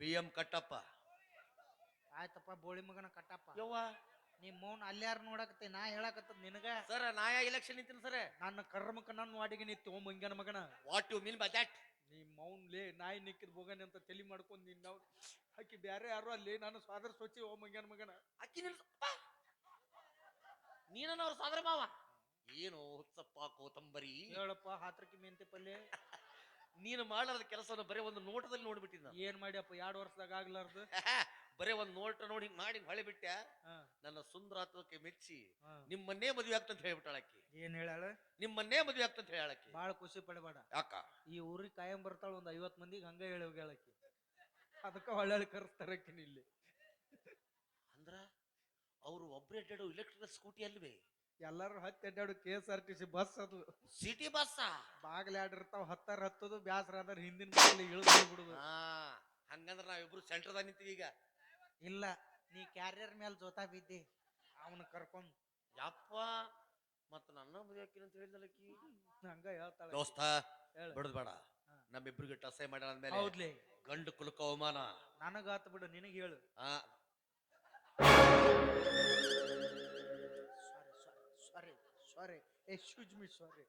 Speaker 1: ಬಿ ಎಂ ಕಟ್ಟಪ್ಪ.
Speaker 2: ಆಯ್ತಪ್ಪ ಬೋಳಿ ಮಗನ ಕಟ್ಟಪ್ಪ.
Speaker 1: ಯವ್ವ?
Speaker 2: ನೀ ಮೌನ್ ಅಲ್ಲ್ಯಾರ ನೋಡಕತ್ತಿ ನಾ ಹೇಳಕತ್ತದ ನಿನಗ.
Speaker 1: ಸರ್ ನಾಯ ಇಲೆಕ್ಷನ್ ನಿಂತೀನಿ ಸರ್
Speaker 2: ನನ್ನ ಕರ್ಮಕ್ಕ ನನ್ನ ವಾಡಿಗೆ ನೀ ತಗೊಂಡ್ ಮಂಗ್ಯಾನ ಮಗನ.
Speaker 1: What you mean by that
Speaker 2: ನೀ ಮೌನ್ ಲೇ ನಾಯಿ ನಿಕ್ಕಿದ ಹೋಗನೆ ಅಂತ ತಲೆ ಮಾಡ್ಕೊಂಡ್ ನೀನ್ ನಾವು ಆಕಿ ಬ್ಯಾರೆ ಯಾರು ಅಲ್ಲಿ ನಾನು ಸ್ವಾದರ್ ಸೋಚಿ ಓ ಮಂಗನ ಮಗನ
Speaker 1: ಅಕ್ಕಿ ನಿಲ್ಸ ನೀನನ್ನ ಅವ್ರ ಸಾದ್ರ ಮಾವ. ಏನು ಹುಚ್ಚಪ್ಪ ಕೋತಂಬರಿ?
Speaker 2: ಹೇಳಪ್ಪ ಹಾತ್ರಕ್ಕೆ ಮೆಂತೆ ಪಲ್ಲೆ.
Speaker 1: ನೀನು ಮಾಡಲಾರದ ಕೆಲಸವನ್ನು ಬರೀ ಒಂದು ನೋಟದಲ್ಲಿ ನೋಡ್ಬಿಟ್ಟಿದ್ದ ನಾನು.
Speaker 2: ಏನ್ ಮಾಡ್ಯಪ್ಪ ಎರಡು ವರ್ಷದಾಗ ಆಗ್ಲಾರ್ದು.
Speaker 1: ಬರೀ ಒಂದು ನೋಟ ನೋಡಿ ಹಿಂಗ್ ಮಾಡಿ ಹೊಳೆ ಬಿಟ್ಟೆ ನನ್ನ ಸುಂದರಾತ್ವಕ್ಕೆ ಮೆಚ್ಚಿ. ನಿಮ್ಮನ್ನೇ ಮದುವೆ ಆಗ್ತಂತ ಹೇಳ್ಬಿಟ್ಟಾಳಕ್ಕಿ
Speaker 2: ಏನ್ ಹೇಳ
Speaker 1: ನಿಮ್ಮನ್ನೇ ಮದುವೆ ಆಗ್ತಂತ ಹೇಳಕ್ಕಿ
Speaker 2: ಬಾಳ ಖುಷಿ ಪಡಬೇಡ.
Speaker 1: ಯಾಕ?
Speaker 2: ಈ ಊರಿಗೆ ಕಾಯಂ ಬರ್ತಾಳ ಒಂದ್ ಐವತ್ ಮಂದಿಗೆ ಹಂಗ ಹೇಳಿ ಹೋಗ್ಯಾಳಕಿ ಅದಕ್ಕ ಒಳ್ಳೆ ಕರೆಸ್ತಾರಕಿನ ಇಲ್ಲಿ
Speaker 1: ಅಂದ್ರ ಅವ್ರು ಒಬ್ರು ಅಡ್ಡಾಡು ಇಲೆಕ್ಟ್ರಿಕ್ ಸ್ಕೂಟಿ ಅಲ್ವೇ?
Speaker 2: ಎಲ್ಲರೂ ಹತ್ತಿ ಅಡ್ಡಾಡು K S R T C bus ಅದು.
Speaker 1: ಸಿಟಿ ಬಸ್
Speaker 2: ಬಾಗ್ಲ ಆಡಿರ್ತಾವ ಹತ್ತಾರ ಹತ್ತದು ಬ್ಯಾಸರ ಅದ್ರ ಹಿಂದಿನ ಇಳಿದು ಬಿಡುದು
Speaker 1: ಹಾ ಹಂಗಂದ್ರ ನಾವಿಬ್ರು ಸೆಂಟರ್ದಾಗ ನಿಂತೀವಿ ಈಗ.
Speaker 2: ಇಲ್ಲ ನೀ ಕ್ಯಾರಿಯರ್ ಮೇಲೆ ಜೋತಾ ಬಿದ್ದಿ ಅವನ ಕರ್ಕೊಂಡು.
Speaker 1: ಯಪ್ಪ ಮತ್ತ ನನ್ನ ಮದುವೆ ಅಂತ ಹೇಳಿದಲಕ್ಕಿ
Speaker 2: ಹಂಗ ಹೇಳ್ತಾಳೆ.
Speaker 1: ದೋಸ್ತ
Speaker 2: ಬಿಡದ
Speaker 1: ಬಿಡದ್ ಬೇಡ.
Speaker 2: ಹಾ.
Speaker 1: ನಮ್ಮಿಬ್ರಿಗೆ ಟಸೆ ಮಾಡ್ಯಾಳ ಅಂದ್ಮೇಲೆ
Speaker 2: ಹೌದ್ಲಿ.
Speaker 1: ಗಂಡು ಕುಲಕ ಅವಮಾನ.
Speaker 2: ನನಗಾತ ಬಿಡು ನಿನಗೆ ಹೇಳು.
Speaker 1: ಆ
Speaker 2: ಸಾರಿ ಸಾರಿ ಎಕ್ಸ್ಕ್ಯೂಸ್ ಮಿ ಸಾರಿ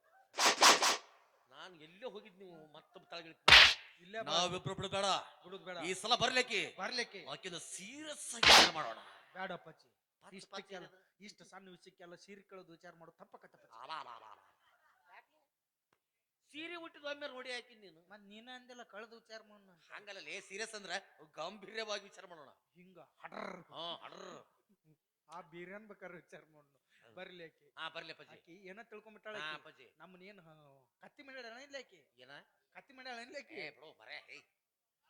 Speaker 1: ನಾನು ಎಲ್ಲೇ ಹೋಗಿದ್ ನೀವು? ಮತ್ತೊಬ್ಬ ತಳಗಿಳಿ ನಾವಿಬ್ರು ಬಿಡಬೇಡ
Speaker 2: ಬಿಡುದ್ ಬೇಡ.
Speaker 1: ಈ ಸಲ ಬರ್ಲಿಕ್ಕೆ.
Speaker 2: ಬರ್ಲಿಕ್ಕೆ.
Speaker 1: ಆಕಿನ ಸೀರಿಯಸ್ ಆಗಿ ವಿಚಾರ ಮಾಡೋಣ.
Speaker 2: ಬೇಡ ಅಪ್ಪಾಜಿ.
Speaker 1: ಪಚ್
Speaker 2: ಇಷ್ಟ ಸಣ್ಣ ವಿಷಯಕ್ಕೆಲ್ಲ ಸೀರೆ ಕಳೆದು ವಿಚಾರ ಮಾಡೋ ತಪ್ಪಕತ್ತಪ್ಪ
Speaker 1: ಅಲ ಅಲ ಅಲ ಅಲ. ಸೀರೆ ಹುಟ್ಟಿದ ಒಮ್ಮೆ ನೋಡಿ ಹಾಕಿ ನೀನು.
Speaker 2: ಮತ್ ನೀನ ಅಂದೆಲ್ಲ ಕಳೆದು ವಿಚಾರ ಮಾಡೋಣ
Speaker 1: ಹಂಗಲ್ಲ ಸೀರಿಯಸ್ ಅಂದ್ರ ಗಂಭೀರ್ಯವಾಗಿ ವಿಚಾರ ಮಾಡೋಣ.
Speaker 2: ಹಿಂಗ ಹಡರ್.
Speaker 1: ಹಾ ಅಡ್ರ
Speaker 2: ಆ ಬೀರ್ಯಾನ್ ಬೇಕಾದ್ರೆ ವಿಚಾರ ಮಾಡ ಬರ್ಲಿ ಆಕಿ.
Speaker 1: ಹಾ ಬರ್ಲಿ ಅಪ್ಪಾಜಿ.
Speaker 2: ಆಕಿ ಏನ ತಿಳ್ಕೊಂಬಿಟ್ಟಾಳ
Speaker 1: ಹಾ. ಅಪ್ಪಾಜಿ.
Speaker 2: ನಮ್ಮನ್ನ ಏನ್ ಕತ್ತಿ ಮಾಡ್ಯಾಳ ಇಲ್ಲ ಆಕಿ?
Speaker 1: ಏನ?
Speaker 2: ಕತ್ತಿ ಮಾಡ್ಯಾಳ ಇಲ್ಲ ಆಕಿ?
Speaker 1: ಏ ಬಿಡು ಬರೇ ಹೇ.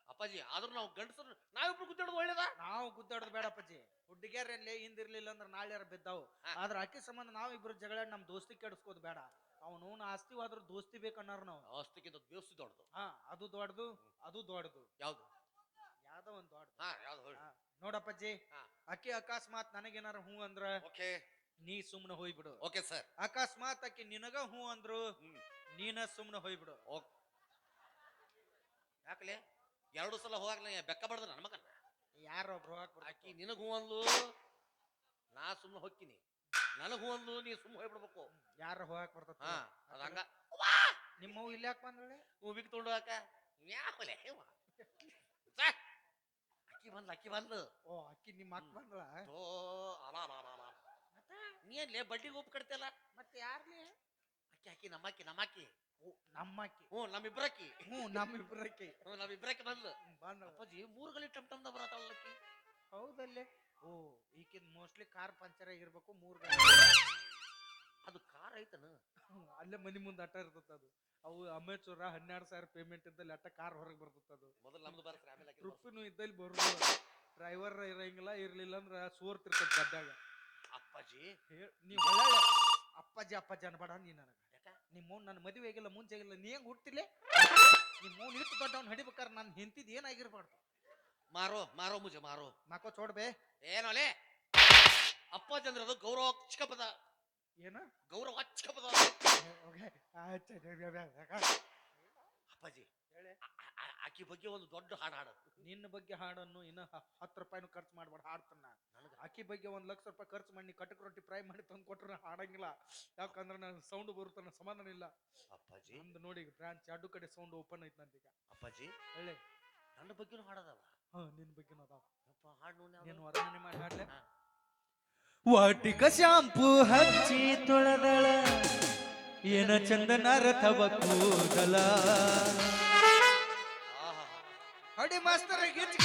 Speaker 1: ಅಪ್ಪಾಜಿ ಆದ್ರೂ ನಾವು ಗಂಡಸರು ನಾವಿಬ್ರು ಗುದ್ದಾಡೋದು ಒಳ್ಳೇದ?
Speaker 2: ನಾವು ಗುದ್ದಾಡೋದು ಬೇಡ ಅಪ್ಪಾಜಿ. ಹುಡುಗಿಯರಲ್ಲಿ ಹಿಂದಿರ್ಲಿಲ್ಲ ಅಂದ್ರೆ ನಾಳೆ ಯಾರು ಬಿದ್ದಾವು? ಆದ್ರೆ ಆಕಿ ಸಂಬಂಧ ನಾವ್ ಇಬ್ರು ಜಗಳ ನಮ್ ದೋಸ್ತಿ ಕೆಡಿಸ್ಕೋದು ಬೇಡ. ಅವನು ಆಸ್ತಿ ಹೋದ್ರ ದೋಸ್ತಿ ಬೇಕನ್ನಾರ ನಾವು.
Speaker 1: ಆಸ್ತಿಗಿಂತ ದೋಸ್ತಿ ದೊಡ್ಡದು.
Speaker 2: ಹಾ ಅದು ದೊಡ್ಡದು ಅದು ದೊಡ್ಡದು.
Speaker 1: ಯಾವ್ದು?
Speaker 2: ಯಾವ್ದೋ ಒಂದ್ ದೊಡ್ಡದು.
Speaker 1: ಹಾ ಯಾವ್ದು.
Speaker 2: ನೋಡಪ್ಪಾಜಿ ಅಕ್ಕಿ ಅಕಸ್ಮಾತ್ ನನಗೇನಾರ ಹ್ಞೂ ಅಂದ್ರ
Speaker 1: ಓಕೆ.
Speaker 2: ನೀ ಸುಮ್ನ ಹೋಯ್ಬಿಡು.
Speaker 1: Okay sir.
Speaker 2: ಅಕಸ್ಮಾತ್ ಆಕಿ ನಿನಗ ಹೂ ಅಂದ್ರು ನೀನ ಸುಮ್ಮನೆ ಹೋಯ್ಬಿಡು.
Speaker 1: ಓಕ್ ಯಾಕಲೆ? ಎರಡು ಸಲ ಹೋಗಾಗ್ಲ ಬೆಕ್ಕ ಬಡ್ದ ನನ್ನ ಮಗನ?
Speaker 2: ಯಾರ ಒಬ್ರು
Speaker 1: ಆಕಿ ನಿನಗ್ ಹೂ ಅಂದ್ಲು ನಾ ಸುಮ್ಮನೆ ಹೊಕ್ಕಿನಿ. ನನಗ್ ಹೂ ಅಂದ್ಲು ನೀ ಸುಮ್ಮನೆ ಹೋಗ್ಬಿಡ್ಬೇಕು
Speaker 2: ಯಾರ ಹೋಗಕ್ ಬರ್ತದ.
Speaker 1: ಹಾ ಅದ ಹಂಗ.
Speaker 2: ಹೂ ಇಲ್ಲಿ ಯಾಕೆ ಬಂದಳೆ
Speaker 1: ಮೂವಿಗೆ ತೊಗೊಂಡು ಹಾಕ ಯಾಕಲೆ ಅಕ್ಕಿ ಬಂದ್ಲ ಅಕ್ಕಿ ಬಂದ್ಲು.
Speaker 2: ಓ ಅಕ್ಕಿ ನಿಮ್ಮ ಅಕ್ಕ ಬಂದ್ಲ
Speaker 1: ಓ ಅಲ್ಲ ಅಲ ಅಲ ಅಲ. ನೀ ಏನ್ಲೇ ಬಡ್ಡಿಗೆ ಉಪ್ಪು ಕಟ್ತಿಯಲ್ಲ?
Speaker 2: ಮತ್ತೆ ಯಾರ್ಲಿ?
Speaker 1: ಅಕ್ಕಿ ಅಕ್ಕಿ ನಮ್ಮಕ್ಕಿ ನಮ್ಮಕ್ಕಿ.
Speaker 2: ಓ ನಮ್ಮಕ್ಕಿ.
Speaker 1: ಹ್ಞೂ ನಮ್ಮಿಬ್ರಕ್ಕಿ.
Speaker 2: ಹ್ಞೂ ನಮ್ಮಿಬ್ರಕ್ಕಿ.
Speaker 1: ಹ್ಞೂ ನಮ್ಮಿಬ್ರಕ್ಕೆ ಬಂದ್ಲು
Speaker 2: ಬಂದ್ಳ
Speaker 1: ಅಪ್ಪಾಜಿ ಮೂರು ಗಲಿ ಟಮ್ ಟಮ್ದ ಬರತ್ತಲ್ಲಕ್ಕಿ
Speaker 2: ಹೌದಲ್ಲೇ. ಓ ಈಕಿನ್ ಮೋಸ್ಟ್ಲಿ ಕಾರ್ ಪಂಚರ್ ಆಗಿರ್ಬೇಕು ಮೂರ್
Speaker 1: ಅದು ಕಾರ್ ಐತನ?
Speaker 2: ಅಲ್ಲೇ ಮನಿ ಮುಂದೆ ಅಟ್ಟ ಇರ್ತದ ಅದು. ಅವು ಅಮೇಚೂರ ಹನ್ನೆರಡು ಸಾವಿರ ಪೇಮೆಂಟ್ ಇದ್ದಲ್ಲಿ ಅಟ್ಟ ಕಾರ್ ಹೊರಗೆ ಬರ್ತದ ಅದು.
Speaker 1: ಮೊದಲು ನಮ್ದು ಬರ್ತಾರೆ ಆಮೇಲೆ ಆಕಿದ್.
Speaker 2: ಟ್ರಿಪ್ಪಿನೂ ಇದ್ದಲ್ಲಿ ಬರೋದು ಡ್ರೈವರ್ ಇರಂಗಿಲ್ಲ ಇರ್ಲಿಲ್ಲ ಅಂದ್ರ ಸೋರ್ತಿರ್ತದ ಗಡ್ಡಾಗ
Speaker 1: ಅಪ್ಪಾಜಿ?
Speaker 2: ನೀವು ಅಪ್ಪಾಜಿ ಅಪ್ಪಾಜಿ ಅನ್ಬೇಡ ನೀ ನನಗ. ನಿಮ್ಮ ನನ್ನ ಮದುವೆ ಆಗಿಲ್ಲ ಮುಂಚೆ ಆಗಿಲ್ಲ ನೀ ಹೆಂಗ್ ಹುಟ್ಟಿಲೆ ನಿಮ್ಮ ಮೌನ್ ಇಟ್ಟು ದೊಡ್ಡವನ್ ಹಿಡಿಬೇಕಾರೆ ನಾನು ಹೆಂತಿದ್ ಏನಾಗಿರ್ಬಾರ್ದು
Speaker 1: ಮಾರೋ ಮಾರೋ ಮುಜೆ ಮಾರೋ.
Speaker 2: ಮಾಕೋ ಚೋಡ್ಬೆ
Speaker 1: ಏನೋಲೆ ಅಪ್ಪಾಜಿ ಅಂದ್ರೆ ಅದು ಗೌರವ ಅಚ್ಚಕ ಪದ.
Speaker 2: ಏನ
Speaker 1: ಗೌರವ ಅಚ್ಚಕ ಪದ ಅಪ್ಪಾಜಿ
Speaker 2: ಹೇಳಿ.
Speaker 1: ಆಕಿ ಬಗ್ಗೆ ಒಂದು ದೊಡ್ಡ ಹಾಡು ಹಾಡು.
Speaker 2: ನಿನ್ನ ಬಗ್ಗೆ ಹಾಡನ್ನು ಇನ್ನ ಹತ್ತು ರೂಪಾಯಿನೂ ಖರ್ಚು ಮಾಡ್ಬಾರ್ದು ಹಾಡ್ತಾನ
Speaker 1: ನನಗೆ
Speaker 2: ಆಕಿ ಬಗ್ಗೆ ಒಂದ್ ಲಕ್ಷ ರೂಪಾಯಿ ಖರ್ಚು ಮಾಡಿ ಕಟಕ್ ರೊಟ್ಟಿ ಫ್ರೈ ಮಾಡಿ ತಂದು ಕೊಟ್ರೆ ಹಾಡಂಗಿಲ್ಲ. ಯಾಕಂದ್ರೆ ನಾನು ಸೌಂಡ್ ಬರುತ್ತಾನ ಸಮಾಧಾನ ಇಲ್ಲ.
Speaker 1: ಅಪ್ಪಾಜಿ.
Speaker 2: ಒಂದು ನೋಡಿ ಬ್ರಾಂಚ್ ಎರಡು ಕಡೆ ಸೌಂಡ್ ಓಪನ್ ಐತ್ ನಂದೀಗ
Speaker 1: ಅಪ್ಪಾಜಿ.
Speaker 2: ಹೇಳಿ.
Speaker 1: ನನ್ನ ಬಗ್ಗೆನೂ ಹಾಡದವ?
Speaker 2: ಹಾ ನಿನ್ನ ಬಗ್ಗೆನೂ ಅದಾವ.
Speaker 1: ಅಪ್ಪ ಹಾಡು
Speaker 2: ನೀನು ವರ್ಣನೆ ಮಾಡಿ ಹಾಡ್ಲೆ.
Speaker 3: ವಾಟಿಕ ಶಾಂಪು ಹಚ್ಚಿ ತೊಳೆದಳ ಏನ ಚಂದನ ರಥವ ಕೂದಲ.
Speaker 2: ಮಾಡಿ ಮಾಸ್ತರ್
Speaker 3: ಗಿಟ್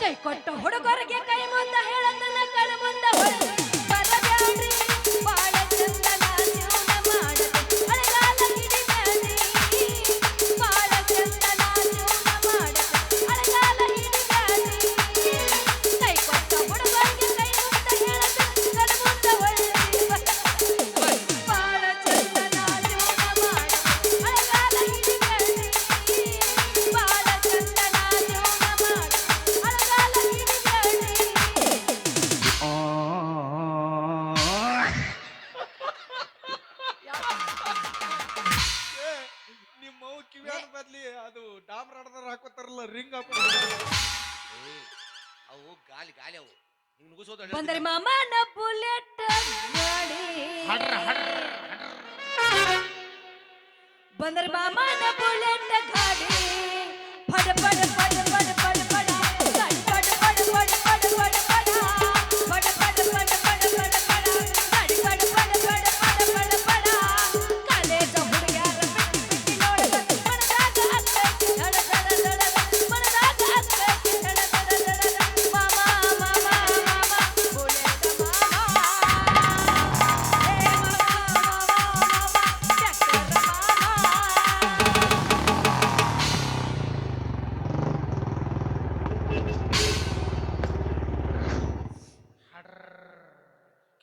Speaker 3: ಕೈ
Speaker 4: ಕೊಟ್ಟ ಹುಡುಗರಿಗೆ ಕೈ ಮುಂದ ಹೇಳತನ ಕಳ ಮುಂದ
Speaker 1: ಕಾಲಿ ಗಾಲಿ ಅವು. ಹಿಂಗ್
Speaker 4: ನುಗ್ಗಿಸೋದು ಮಾಮನ ಬುಲೆಟ್ ಗಾಡಿ ಹಡ್ರ ಹಡ್ರ ಮಾಮನ ಬುಲೆಟ್ ಗಾಡಿ. ಫಡ ಫಡ ಫಡ ಫಡ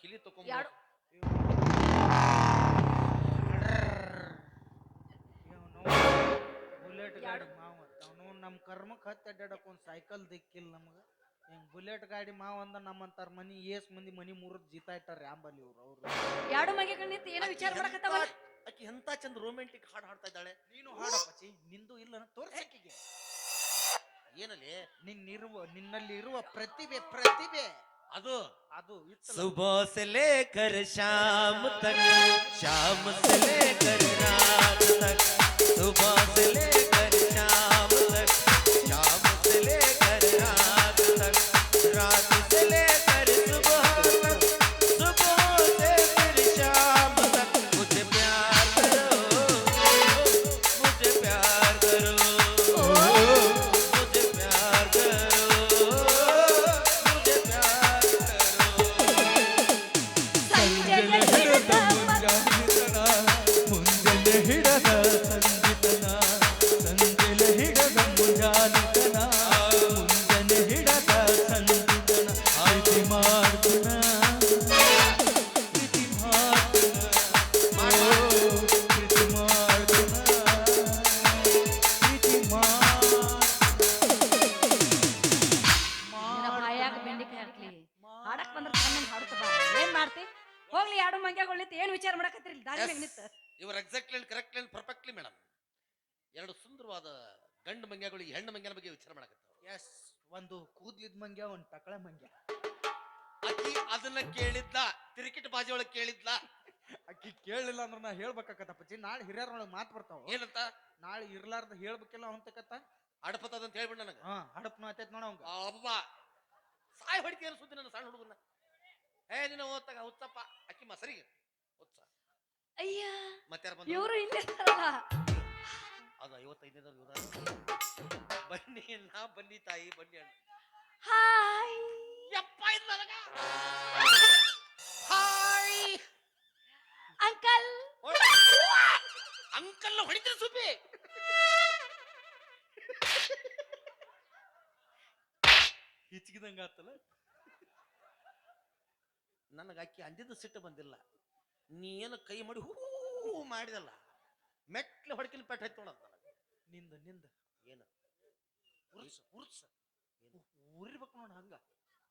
Speaker 1: ಕಿಲಿ ತಕೊಂಡ್
Speaker 4: ಯಾರು?
Speaker 2: ಬುಲೆಟ್ ಗಾಡಿ? ಮಾವ ಅವನು ನಮ್ಮ ಕರ್ಮಕ್ಕೆ ಹತ್ತಿ ಅಡ್ಡಾಡಕ್ ಒಂದು ಸೈಕಲ್ ದಿಕ್ಕಿಲ್ಲ ನಮಗ. ಹಿಂಗ್ ಬುಲೆಟ್ ಗಾಡಿ ಮಾವಂದ ನಮ್ಮಂತಾರ ಮನಿ ಏಸ್ ಮಂದಿ ಮನಿ ಮುರಿದ್ ಜೀತಾ ಇಟ್ಟಾರ ಯಾಂಬಲ್ಲಿ ಇವ್ರು ಅವ್ರು.
Speaker 4: ಎರಡು ಮಗೆ ನಿಂತು? ಏನೋ ವಿಚಾರ ಮಾಡಕತ್ತವ
Speaker 1: ಆಕಿ ಎಂತ ಚಂದ ರೊಮ್ಯಾಂಟಿಕ್ ಹಾಡು ಹಾಡ್ತಾ ಇದ್ದಾಳೆ?
Speaker 2: ನೀನು ಹಾಡಪ್ಪಚ್ಚಿ ನಿಂದು ಇಲ್ಲ ತೋರ್ಸಕ್ಕಿಗೆ
Speaker 1: ಏನಲ್ಲಿ
Speaker 2: ನಿನ್ನಿರುವ ನಿನ್ನಲ್ಲಿ ಇರುವ ಪ್ರತಿಭೆ ಪ್ರತಿಭೆ.
Speaker 1: ಅದು
Speaker 2: ಅದು ಇತ್ತಲ್ಲ.
Speaker 3: सुबह से लेकर शाम तक शाम से लेकर रात तक सुबह से लेकर शाम तक शाम से लेकर रात तक रात से लेकर
Speaker 4: ಏನ್ ವಿಚಾರ ಮಾಡಕತ್ತೀರಿ? ದಾರಿ ಮ್ಯಾಗ್ ನಿಂತ.
Speaker 1: ಇವ್ರ exactly and correctly and perfectly madam ಎರಡು ಸುಂದರವಾದ ಗಂಡು ಈ ಹೆಣ್ಣು ಮಂಗ್ಯನ ಬಗ್ಗೆ ವಿಚಾರ ಮಾಡಕತ್ತಾವ.
Speaker 2: ಎಸ್ ಒಂದು ಕೂದ್ಲಿದ್ ಮಂಗ್ಯ ಒಂದು ತಕಳ ಮಂಗ್ಯ.
Speaker 1: ಅಕ್ಕಿ ಅದನ್ನ ಕೇಳಿದ್ಲ ತಿರುಕಿಟ್ ಬಾಜಿ ಒಳಗೆ ಕೇಳಿದ್ಲ.
Speaker 2: ಅಕ್ಕಿ ಕೇಳಿಲ್ಲ ಅಂದ್ರೆ ನಾ ಹೇಳ್ಬೇಕಾಕತ್ತಪ್ಪಚ್ಚಿ ನಾಳೆ ಹಿರಿಯರೊಳಗೆ ಮಾತು ಬರ್ತಾವ.
Speaker 1: ಏನಂತ?
Speaker 2: ನಾಳೆ ಇರ್ಲಾರ್ದ ಹೇಳ್ಬೇಕಿಲ್ಲ ಅಂತಕತ್ತ
Speaker 1: ಅಡಪತ್ತದ ಅಂತ ಹೇಳ್ಬಿಡ್ ನನಗೆ.
Speaker 2: ಹಾ ಹಡಪ್ನ ಆತೈತ್ ನೋಡ ಅವಂಗ.
Speaker 1: ಅಬ್ಬ! ಸಾಯ್ ಹೊಡಿತೀಯ ಸುದ್ದಿ ನನ್ನ ಸಣ್ಣ ಹುಡುಗನ ಏ ನಿನ್ನ ಓದ್ತಾಗ ಹುಚ್ಚಪ್ಪ ಅಕ್ಕಿ ಮಸರಿಗೆ.
Speaker 4: ಅಯ್ಯ
Speaker 1: ಮತ್ತಾರ ಬಂದು
Speaker 4: ಇವ್ರು ಇಲ್ಲೇ ಇರ್ತಾರಲ್ಲ
Speaker 1: ಅದು ಬನ್ನಿ ನಾ ಬನ್ನಿ ತಾಯಿ ಬನ್ನಿ ಅಣ್ಣ.
Speaker 4: ಹಾಯ್.
Speaker 1: ಯಪ್ಪ ಇದು ನನಗ. ಹಾಯ್.
Speaker 4: ಅಂಕಲ್.
Speaker 1: ಅಂಕಲ್ ಹೊಡಿತೀರಿ ಸುಬ್ಬಿ
Speaker 2: ಹಿಚ್ಕಿದಂಗ ಆತಲ್ಲ
Speaker 1: ನನಗೆ ಅಕ್ಕಿ ಅಂದಿದ್ದು ಸಿಟ್ಟು ಬಂದಿಲ್ಲ. ನೀ ಏನು ಕೈ ಮಾಡಿ ಹೂ ಮಾಡಿದಲ್ಲ. ಮೆಟ್ಲು ಹೊಡಕಿನ ಪೆಟ್ಟ ಹತ್ತಿ ನೋಡೋದು ನನಗೆ
Speaker 2: ನಿಂದ ನಿಂದ.
Speaker 1: ಏನು?
Speaker 2: ಉರ್ಸ ಉರ್ಸ
Speaker 1: ಏನು?
Speaker 2: ಉರಿಬೇಕು ನೋಡ ಹಂಗ.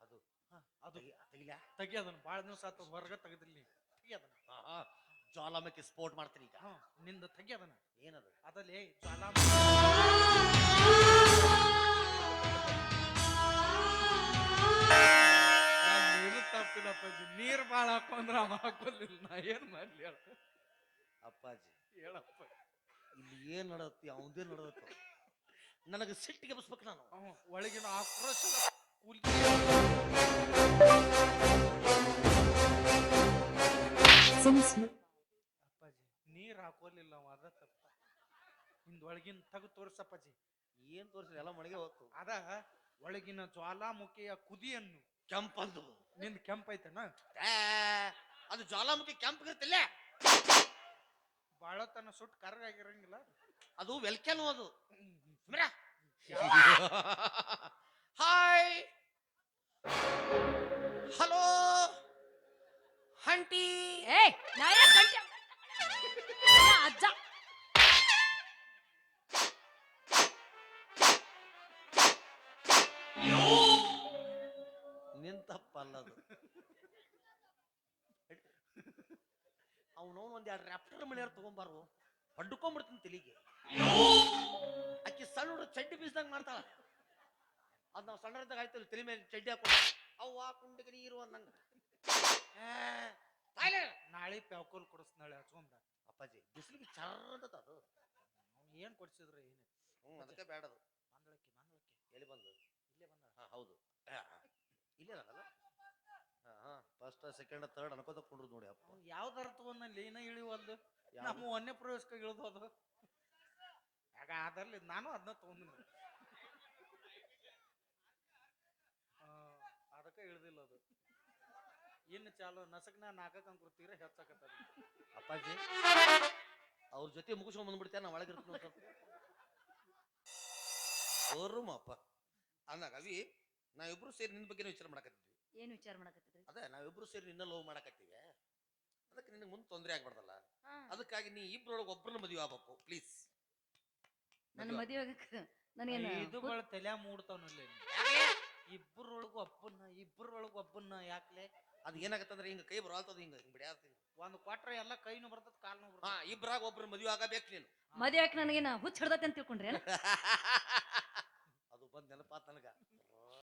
Speaker 1: ಅದು
Speaker 2: ಹಾ, ಅದು.
Speaker 1: ತೆಗಿಲ?
Speaker 2: ತೆಗಿ ಅದನ್ನ. ಭಾಳ ದಿವಸ ಆತ ಹೊರಗ ತೆಗದಿಲ್ಲ ತೆಗಿ ಅದನ್ನ.
Speaker 1: ಜ್ವಾಲಾಮುಖಿ ಸ್ಪೋರ್ಟ್ ಮಾಡ್ತೀನಿ ಈಗ.
Speaker 2: ಹಾ ನಿಂದ ತೆಗಿ ಅದನ್ನ.
Speaker 1: ಏನದು?
Speaker 2: ಅದಲ್ಲಿ ಜ್ವಾಲ ಅಪ್ಪಾಜಿ ನೀರ್ ಬಾಳ ಹಾಕೊಂಡ್ರ ಅವ ಹಾಕೊಲಿಲ್ಲ ನಾ ಏನ್ ಮಾಡ್ಲಿ ಹೇಳ.
Speaker 1: ಅಪ್ಪಾಜಿ.
Speaker 2: ಹೇಳಪ್ಪ.
Speaker 1: ಇಲ್ಲಿ ಏನ್ ನಡತ್ತಿ ಅವಂದೇ ನಡದತ್ತ ನನಗೆ ಸಿಟ್ಟಿಗೆ ಬಸ್ಬೇಕು ನಾನು.
Speaker 2: ಅವ ಒಳಗಿನ ಆಕ್ರೋಶ ಕುಲ್. ಅಪ್ಪಾಜಿ ನೀರ್ ಹಾಕೋಲಿಲ್ಲ ಅವ ಅದ ತಪ್ಪ. ಹಿಂದ್ ಒಳಗಿನ ತಗದ್ ತೋರ್ಸಪ್ಪಾಜಿ
Speaker 1: ಏನ್ ತೋರಿಸ ಎಲ್ಲ ಮನೆಗೆ ಹೋಗ್ತು
Speaker 2: ಅದ ಒಳಗಿನ ಜ್ವಾಲಾಮುಖಿಯ ಕುದಿಯನ್ನು
Speaker 1: ಕೆಂಪಂದು.
Speaker 2: ನಿಂದ ಕೆಂಪೈತನ?
Speaker 1: ಏ, ಅದು ಜ್ವಾಲಾಮುಖಿ ಕೆಂಪ್ ಇರ್ತಿಲ್ಲ
Speaker 2: ಬಾಳ ತನ ಸುಟ್ಟು ಕರ್ಗಾಗಿರಂಗಿಲ್ಲ
Speaker 1: ಅದು ವೆಲ್ಕೆನು ಅದು. ಸುಮ್ರ ಹಾಯ್ ಹಲೋ ಹಂಟಿ
Speaker 4: ಏ ನಾ ಯಾಕ್ ಗಂಟೆ ಯಾ ಅಜ್ಜ.
Speaker 1: ನಿಂತಪ್ಪಲ್ಲದು ಅವನು ಒಂದ್ ಎರಡು ರ್ಯಾಪ್ಟರ್ ಮನೆಯವ್ರು ತಗೊಂಬಾರು ಪಡ್ಕೊಂಡ್ಬಿಡ್ತೀನಿ ತಲೆಗೆ. ಆಕಿ ಸಣ್ಣ ಹುಡುಗ ಚಡ್ಡಿ ಬೀಸ್ದಂಗ್ ಮಾಡ್ತಾಳ. ಅದ್ ನಾವು ಸಣ್ಣರಿದ್ದಾಗ ಆಯ್ತಲ್ಲ ತಲೆ ಮೇಲೆ ಚಡ್ಡಿ ಹಾಕೊಂಡು ಅವ್ವ ಕುಂಡಿಗೆ ನೀರು ಅಂದಂಗ.
Speaker 2: ನಾಳೆ ಪ್ಯಾಕೋಲ್ ಕೊಡಿಸ್ ನಾಳೆ ಹಚ್ಕೊಂಡ
Speaker 1: ಅಪ್ಪಾಜಿ ಬಿಸಿಲಿಗೆ ಚರ್ರದ ಅದು.
Speaker 2: ಏನ್ ಕೊಡ್ಸಿದ್ರು ಏನು?
Speaker 1: ಹ್ಞೂ ಅದಕ್ಕೆ ಬೇಡದು
Speaker 2: ಮಂಗಳಕ್ಕೆ ಮಂಗಳಕ್ಕೆ
Speaker 1: ಎಲ್ಲಿ ಬಂದು
Speaker 2: ಇಲ್ಲೇ ಬಂದ
Speaker 1: ಹಾ ಹೌದು. ಇಲ್ಲೇ ಹಾ. ಫಸ್ಟ್ ಸೆಕೆಂಡ್ ಥರ್ಡ್ ಅನ್ಕೋತ ಕುಂಡ್ರು ನೋಡಿ ಅಪ್ಪ.
Speaker 2: ಯಾವ್ದಾರ ತಗೊಂಡಲ್ಲಿ ಏನ ಇಳಿವಲ್ದು? ನಮ್ಮ ಒಂದೇ ಪ್ರವೇಶಕ್ಕೆ ಇಳಿದು ಅದು ಆಗ ಅದರಲ್ಲಿ ನಾನು ಅದನ್ನ ತಗೊಂಡಿನಿ ಅದಕ್ಕೆ ಇಳ್ದಿಲ್ಲ ಅದು. ಇನ್ನು ಚಾಲು ನಸಕ್ನ ನಾಲ್ಕಕ್ಕೆ ಅಂಕರು ತೀರ ಹೆಚ್ಚಾಕತ್ತದ.
Speaker 1: ಅಪ್ಪಾಜಿ ಅವ್ರ ಜೊತೆ ಮುಗಿಸ್ಕೊಂಡ್ ಬಂದ್ಬಿಡ್ತೇನೆ ನಾ ಒಳಗೆ ಇರ್ತೀನಿ ಅಪ್ಪ ಅಂದಾಗ ಅವಿ ನಾವಿಬ್ರು ಸೇರಿ ನಿನ್ ಬಗ್ಗೆ ವಿಚಾರ ಮಾಡಕತ್ತಿದ್ವಿ.
Speaker 4: ಏನ್ ವಿಚಾರ ಮಾಡಕತ್ತಿದ್ರಿ?
Speaker 1: ಅದೇ ನಾವಿಬ್ರು ಸೇರಿ ನಿನ್ನ ಲವ್ ಮಾಡಕತ್ತೀವಿ. ಅದಕ್ಕೆ ನಿನಗೆ ಮುಂದೆ ತೊಂದರೆ ಆಗ್ಬಾರ್ದಲ್ಲ? ಅದಕ್ಕಾಗಿ ನೀ ಇಬ್ರೊಳಗೆ ಒಬ್ರನ್ನ ಮದುವೆ ಆಗ್ಬೇಕು ಪ್ಲೀಸ್
Speaker 4: ನನ್ನ ಮದುವೆ ನನಗೇನು
Speaker 2: ಇದು ಬಾಳ ತಲೆ ಮೂಡ್ತಾವನಲ್ಲಿ ಇಬ್ಬರೊಳಗು ಒಬ್ಬನ್ನ ಇಬ್ಬರೊಳಗು ಒಬ್ಬನ್ನ ಯಾಕ್ಲೆ?
Speaker 1: ಅದು ಏನಾಗತ್ತಂದ್ರೆ ಹಿಂಗ ಕೈ ಬರಲ್ತದ ಹಿಂಗ ಹಿಂಗ್ ಬಿಡ್ಯಾತಿ
Speaker 2: ಒಂದ್ ಕೊಟ್ರೆ ಎಲ್ಲ ಕೈನು ಬರ್ತದ ಕಾಲ್ನು
Speaker 1: ಹಾ
Speaker 2: ಬರ್ತದ
Speaker 1: ಇಬ್ರಾಗ ಒಬ್ರು ಮದುವೆ ಆಗಬೇಕು ನೀನು.
Speaker 4: ಮದುವೆ ಯಾಕೆ ನನಗೇನ ಹುಚ್ಚ ಹಿಡ್ದತ್ತೆ ಅಂತ ತಿಳ್ಕೊಂಡ್ರಿ